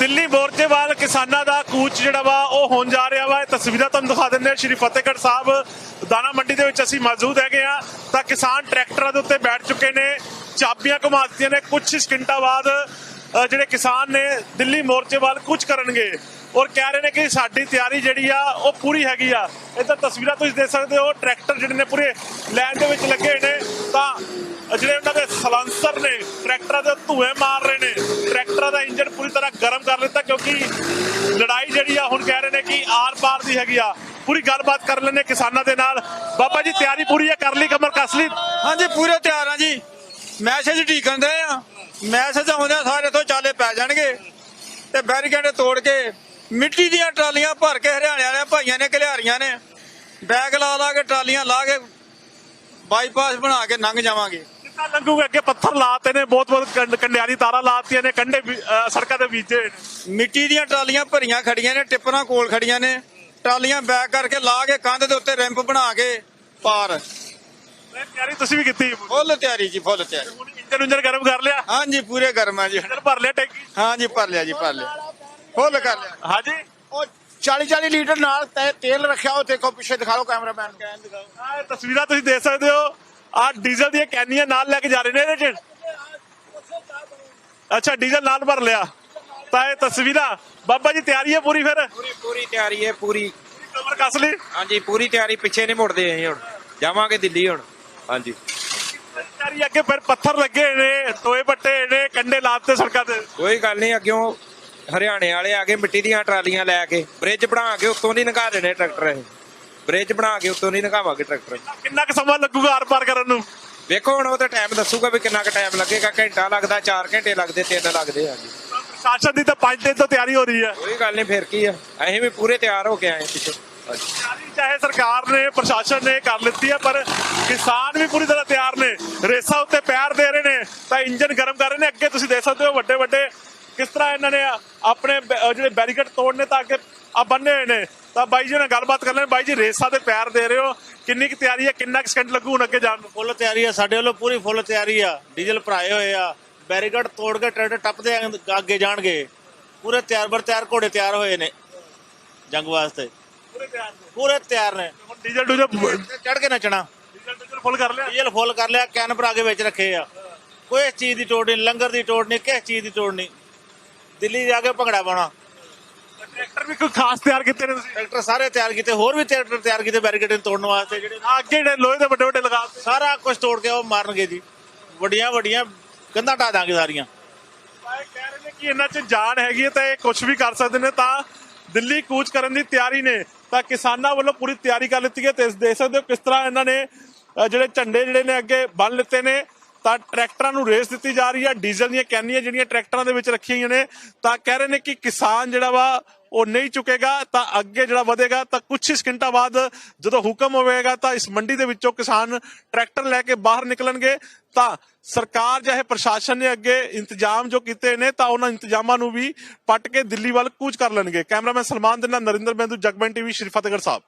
ਦਿੱਲੀ ਮੋਰਚੇ ਵੱਲ ਕਿਸਾਨਾਂ ਦਾ ਕੂਚ ਜਿਹੜਾ ਵਾ, ਉਹ ਹੋਣ ਜਾ ਰਿਹਾ ਵਾ। ਇਹ ਤਸਵੀਰਾਂ ਤੁਹਾਨੂੰ ਦਿਖਾ ਦਿੰਦੇ ਹਾਂ। ਸ਼੍ਰੀ ਫਤਿਹਗੜ੍ਹ ਸਾਹਿਬ, ਦਾਣਾ ਮੰਡੀ ਦੇ ਵਿੱਚ ਅਸੀਂ ਮੌਜੂਦ ਹੈਗੇ ਆ ਤਾਂ ਕਿਸਾਨ ਟਰੈਕਟਰਾਂ ਦੇ ਉੱਤੇ ਬੈਠ ਚੁੱਕੇ ਨੇ। ਚਾਬੀਆਂ ਘੁਮਾ ਦਿੱਤੀਆਂ ਨੇ। ਕੁਝ ਸਕਿੰਟਾਂ ਬਾਅਦ ਜਿਹੜੇ ਕਿਸਾਨ ਨੇ ਦਿੱਲੀ ਮੋਰਚੇ ਵੱਲ ਕੁਝ ਕਰਨਗੇ। ਔਰ ਕਹਿ ਰਹੇ ਨੇ ਕਿ ਸਾਡੀ ਤਿਆਰੀ ਜਿਹੜੀ ਆ, ਉਹ ਪੂਰੀ ਹੈਗੀ ਆ। ਇਹ ਤਾਂ ਤਸਵੀਰਾਂ ਤੁਸੀਂ ਦੇਖ ਸਕਦੇ ਹੋ। ਟਰੈਕਟਰ ਜਿਹੜੇ ਨੇ ਪੂਰੇ ਲਾਈਨ ਦੇ ਵਿੱਚ ਲੱਗੇ ਨੇ। ਤਾਂ ਜਿਹੜੇ ਉਹਨਾਂ ਦੇ ਸਲੈਂਸਰ ਨੇ, ਟਰੈਕਟਰਾਂ ਦੇ ਧੂਏ ਮਾਰ ਰਹੇ ਨੇ, ਟਰੈਕਟਰਾਂ ਦਾ ਇੰਜਨ ਪੂਰੀ ਤਰ੍ਹਾਂ ਗਰਮ ਕਰ ਲਿੱਤਾ ਕਿਉਂਕਿ ਲੜਾਈ ਜਿਹੜੀ ਆ, ਹੁਣ ਕਹਿ ਰਹੇ ਨੇ ਕਿ ਆਰ-ਪਾਰ ਦੀ ਹੈਗੀ ਆ। ਪੂਰੀ ਗੱਲਬਾਤ ਕਰ ਲੈਣੇ ਕਿਸਾਨਾਂ ਦੇ ਨਾਲ। ਬਾਬਾ ਜੀ, ਤਿਆਰੀ ਪੂਰੀ ਹੈ? ਕਰ ਲਈ ਕਮਰ ਕੱਸ ਲਈ? ਹਾਂਜੀ, ਪੂਰੇ ਤਿਆਰ ਆ ਜੀ। ਮੈਸੇਜ ਢੀਕਣ ਦੇ ਆ। ਮੈਸੇਜ ਆਉਂਦੇ ਆ ਸਾਰੇ ਤੋਂ ਚਾਲੇ ਪੈ ਜਾਣਗੇ। ਤੇ ਬੈਰੀਕੇਡ ਤੋੜ ਕੇ ਮਿੱਟੀ ਦੀਆਂ ਟਰਾਲੀਆਂ ਭਰ ਕੇ ਹਰਿਆਣੇ ਵਾਲੇ ਭਾਈਆਂ ਨੇ ਘਲਿਆਰੀਆਂ ਨੇ। ਬੈਗ ਲਾ ਲਾ ਕੇ ਟਰਾਲੀਆਂ ਲਾ ਕੇ ਬਾਈਪਾਸ ਬਣਾ ਕੇ ਲੰਘ ਜਾਵਾਂਗੇ। ਕਿੰਨਾ ਲੰਘੂਗੇ ਅੱਗੇ ਪੱਥਰ ਲਾਤੇ ਨੇ ਬਹੁਤ ਬਹੁਤ ਕੰਡ- ਕੰਡਿਆਰੀ ਤਾਰਾਂ ਲਾਤੀਆਂ ਨੇ ਕੰਡੇ ਸੜਕਾਂ ਦੇ ਬੀਜੇ ਨੇ। ਮਿੱਟੀ ਦੀਆਂ ਟਰਾਲੀਆਂ ਭਰੀਆਂ ਖੜੀਆਂ ਨੇ ਟਿੱਪਰਾਂ ਕੋਲ ਖੜੀਆਂ ਨੇ। ਟਰਾਲੀਆਂ ਬੈਕ ਕਰਕੇ ਲਾ ਕੇ ਕੰਧ ਦੇ ਉੱਤੇ ਰੈਂਪ ਬਣਾ ਕੇ ਪਾਰ। ਤਿਆਰੀ ਤੁਸੀਂ ਵੀ ਕੀਤੀ ਫੁੱਲ ਤਿਆਰੀ ਜੀ ਫੁੱਲ ਤਿਆਰੀ। ਇੰਜਨ ਉਂਜਨ ਗਰਮ ਕਰ ਲਿਆ? ਹਾਂਜੀ ਪੂਰੇ ਗਰਮ ਆ ਜੀ। ਇੰਜਨ ਭਰ ਲਿਆ ਟੈਂਕੀ? ਹਾਂਜੀ ਭਰ ਲਿਆ ਜੀ ਭਰ ਲਿਆ। ਫੁੱਲ ਕਰ ਲਿਆ। ਹਾਂਜੀ। ਉਹ 40 40 ਲੀਟਰ ਨਾਲ ਤੇਲ ਰੱਖਿਆ ਉਹ ਦੇਖੋ ਪਿੱਛੇ ਦਿਖਾ ਲਓ ਕੈਮਰਾਮੈਨ ਇਹ ਤਸਵੀਰਾਂ ਤੁਸੀਂ ਦੇਖ ਸਕਦੇ ਹੋ। ਆ ਡੀਜ਼ਲ ਦੀਆਂ ਕੈਨੀਆਂ ਨਾਲ ਲੈ ਕੇ ਜਾ ਰਹੇ ਨੇ ਇਹਦੇ ਚ। ਅੱਛਾ ਡੀਜ਼ਲ ਨਾਲ ਭਰ ਲਿਆ। ਤਾਂ ਇਹ ਤਸਵੀਰਾਂ ਬਾਬਾ ਜੀ ਤਿਆਰੀ ਹੈ ਪੂਰੀ ਫਿਰ? ਪੂਰੀ ਪੂਰੀ ਤਿਆਰੀ ਹੈ ਪੂਰੀ। ਕਮਰ ਕਸ ਲਈ? ਹਾਂਜੀ ਪੂਰੀ ਤਿਆਰੀ ਪਿੱਛੇ ਨਹੀਂ ਮੁੜਦੇ ਅਸੀਂ ਹੁਣ। ਜਾਵਾਂਗੇ ਦਿੱਲੀ ਹੁਣ। ਹਾਂਜੀ। ਤਿਆਰੀ ਅੱਗੇ ਫਿਰ ਪੱਥਰ ਲੱਗੇ ਨੇ ਟੋਏ ਪੱਟੇ ਨੇ ਕੰਡੇ ਲਾਤੇ ਸੜਕਾਂ ਤੇ। ਕੋਈ ਗੱਲ ਨਹੀਂ ਅੱਗਿਓਂ ਹਰਿਆਣੇ ਵਾਲੇ ਆ ਕੇ ਮਿੱਟੀ ਦੀਆਂ ਟਰਾਲੀਆਂ ਲੈ ਕੇ ਬ੍ਰਿਜ ਬਣਾ ਕੇ ਉੱਤੋਂ ਦੀ ਨਗਾ ਦੇਣੇ ਟਰੈਕਟਰ ਇਹ। ਬ੍ਰਿਜ ਬਣਾ ਕੇ ਉੱਤੋਂ ਦੀ ਨਗਾਵਾਂਗੇ ਟਰੈਕਟਰ ਕਿੰਨਾ ਕੁ ਸਮਾਂ ਲੱਗੂਗਾ ਆਰ ਪਾਰ ਕਰਨ ਨੂੰ? ਵੇਖੋ ਹੁਣ ਉਹ ਤਾਂ ਟਾਈਮ ਦੱਸੂਗਾ ਵੀ ਕਿੰਨਾ ਕੁ ਟਾਈਮ ਲੱਗੇਗਾ। ਘੰਟਾ ਲੱਗਦਾ 4 ਘੰਟੇ ਲੱਗਦੇ 3 ਲੱਗਦੇ ਆ ਜੀ। ਪ੍ਰਸ਼ਾਸਨ ਦੀ ਤਾਂ 5 ਦਿਨ ਤੋਂ ਤਿਆਰੀ ਹੋ ਰਹੀ ਹੈ। ਕੋਈ ਗੱਲ ਨਹੀਂ ਫਿਰ ਕੀ ਆ। ਅਸੀਂ ਵੀ ਪੂਰੇ ਤਿਆਰ ਹੋ ਕੇ ਆਏ ਪਿੱਛੇ। ਹਾਂਜੀ ਤਿਆਰੀ ਚਾਹੇ ਸਰਕਾਰ ਨੇ ਪ੍ਰਸ਼ਾਸਨ ਨੇ ਕਰ ਲਿੱਤੀ ਹੈ ਪਰ ਕਿਸਾਨ ਵੀ ਪੂਰੀ ਤਰ੍ਹਾਂ ਤਿਆਰ ਨੇ। ਰੇਸਾਂ ਉੱਤੇ ਪੈਰ ਦੇ ਰਹੇ ਨੇ ਤਾਂ ਇੰਜਨ ਗਰਮ ਕਰ ਰਹੇ ਨੇ। ਅੱਗੇ ਤੁਸੀਂ ਦੇਖ ਸਕਦੇ ਹੋ ਵੱਡੇ ਵੱਡੇ ਕਿਸ ਤਰ੍ਹਾਂ ਇਹਨਾਂ ਨੇ ਆਪਣੇ ਬੈ- ਅਹ ਜਿਹੜੇ ਬੈਰੀਕੇਡ ਤੋੜਨੇ ਤਾਂ ਅੱਗੇ ਆ ਬੰਨੇ ਹੋਏ ਨੇ। ਤਾਂ ਬਾਈ ਜੀ ਨਾਲ ਗੱਲਬਾਤ ਕਰ ਲੈਣ। ਬਾਈ ਜੀ ਰੇਸਾਂ ਦੇ ਪੈਰ ਦੇ ਰਹੇ ਹੋ। ਕਿੰਨੀ ਕੁ ਤਿਆਰੀ ਹੈ? ਕਿੰਨਾ ਕੁ ਸਕਿੰਟ ਲੱਗੂ ਹੁਣ ਅੱਗੇ ਜਾਣ ਨੂੰ? ਫੁੱਲ ਤਿਆਰੀ ਆ। ਸਾਡੇ ਵੱਲੋਂ ਪੂਰੀ ਫੁੱਲ ਤਿਆਰੀ ਆ। ਡੀਜ਼ਲ ਭਰਾਏ ਹੋਏ ਆ। ਬੈਰੀਕੇਡ ਤੋੜ ਕੇ ਟਰੈਕਟਰ ਟੱਪਦੇ ਆ- ਅੱਗੇ ਜਾਣਗੇ। ਪੂਰੇ ਤਿਆਰ ਬਰ ਤਿਆਰ ਘੋੜੇ ਤਿਆਰ ਹੋਏ ਨੇ। ਜੰਗ ਵਾਸਤੇ। ਪੂਰੇ ਤਿਆਰ ਨੇ। ਪੂਰੇ ਤਿਆਰ ਨੇ। ਹੁਣ ਡੀਜ਼ਲ ਡੂਜ਼ਲ ਚੜ ਕੇ ਨੱਚਣਾ। ਡੀਜ਼ਲ ਡੂਜ਼ਲ ਫੁੱਲ ਕਰ ਲਿਆ? ਡੀਜ਼ਲ ਫੁੱਲ ਕਰ ਲਿਆ। ਕੈਨ ਭਰਾ ਕੇ ਵਿੱਚ ਰੱਖੇ ਆ। ਕੋਈ ਚੀਜ਼ ਦੀ ਤੋੜ ਨਹੀਂ ਲੰਗਰ ਦੀ ਤੋੜ ਨਹੀਂ ਕਿਸੇ ਚੀਜ਼ ਦੀ ਤੋੜ ਨਹੀਂ। ਦਿੱਲੀ ਜਾ ਕੇ ਭੰਗੜਾ ਪਾਉਣਾ। ਟਰੈਕਟਰ ਵੀ ਕੋਈ ਖਾਸ ਤਿਆਰ ਕੀਤੇ ਨੇ ਤੁਸੀਂ? ਟਰੈਕਟਰ ਸਾਰੇ ਤਿਆਰ ਕੀਤੇ ਹੋਰ ਵੀ ਟਰੈਕਟਰ ਤਿਆਰ ਕੀਤੇ ਬੈਰੀਕੇਡ ਨੂੰ ਤੋੜਨ ਵਾਸਤੇ ਜਿਹੜੇ ਆਹ ਅੱਗੇ ਜਿਹੜੇ ਲੋਹੇ ਦੇ ਵੱਡੇ ਵੱਡੇ ਲਗਾ ਦਿੱਤੇ। ਸਾਰਾ ਕੁਝ ਤੋੜ ਕੇ ਉਹ ਮਾਰਨਗੇ ਜੀ। ਵੱਡੀਆਂ ਵੱਡੀਆਂ ਕੰਧਾਂ ਢਾ ਦਾਂਗੇ ਸਾਰੀਆਂ। ਇਹ ਕਹਿ ਰਹੇ ਨੇ ਕਿ ਇਹਨਾਂ 'ਚ ਜਾਨ ਹੈਗੀ ਹੈ ਤਾਂ ਇਹ ਕੁਝ ਵੀ ਕਰ ਸਕਦੇ ਨੇ ਤਾਂ ਦਿੱਲੀ ਕੂਚ ਕਰਨ ਦੀ ਤਿਆਰੀ ਨੇ। ਤਾਂ ਕਿਸਾਨਾਂ ਵੱਲੋਂ ਪੂਰੀ ਤਿਆਰੀ ਕਰ ਲਿੱਤੀ ਹੈ ਤੇ ਦੇਖ ਸਕਦੇ ਹੋ ਕਿਸ ਤਰ੍ਹਾਂ ਇਹਨਾਂ ਨੇ ਅ, ਜਿਹੜੇ ਝੰਡੇ ਜਿਹੜੇ ਨੇ ਅੱਗੇ ਬੰਨ ਲਿੱਤੇ ਨੇ। ਤਾਂ ਟਰੈਕਟਰਾਂ ਨੂੰ ਰੇਸ ਦਿੱਤੀ ਜਾ ਰਹੀ ਹੈ। ਡੀਜ਼ਲ ਦੀਆਂ ਕੈਨੀਆਂ ਜਿਹੜੀਆਂ ਟਰੈਕਟਰਾਂ ਦੇ ਵਿੱਚ ਰੱਖੀਆਂ ਹੋਈਆਂ ਨੇ। ਤਾਂ ਕਹਿ ਰਹੇ ਨੇ ਕਿ ਕਿਸਾਨ ਜਿਹੜਾ ਵਾ ਉਹ ਨਹੀਂ ਚੁੱਕੇਗਾ, ਤਾਂ ਅੱਗੇ ਜਿਹੜਾ ਵਧੇਗਾ, ਤਾਂ ਕੁਝ ਹੀ ਸਕਿੰਟਾਂ ਬਾਅਦ ਜਦੋਂ ਹੁਕਮ ਹੋਵੇਗਾ, ਤਾਂ ਇਸ ਮੰਡੀ ਦੇ ਵਿੱਚੋਂ ਕਿਸਾਨ ਟਰੈਕਟਰ ਲੈ ਕੇ ਬਾਹਰ ਨਿਕਲਣਗੇ। ਤਾਂ ਸਰਕਾਰ ਚਾਹੇ ਪ੍ਰਸ਼ਾਸਨ ਨੇ ਅੱਗੇ ਇੰਤਜ਼ਾਮ ਜੋ ਕੀਤੇ ਨੇ, ਤਾਂ ਉਹਨਾਂ ਇੰਤਜ਼ਾਮਾਂ ਨੂੰ ਵੀ ਪੱਟ ਕੇ ਦਿੱਲੀ ਵੱਲ ਕੂਚ ਕਰ ਲੈਣਗੇ। ਕੈਮਰਾਮੈਨ ਸਲਮਾਨ ਦੇ ਨਾਲ ਨਰਿੰਦਰ ਮਹਿੰਦੂ ਜਗਮਨ ਟੀਵੀ, ਸ਼੍ਰੀ ਫਤਿਹਗੜ੍ਹ ਸਾਹਿਬ।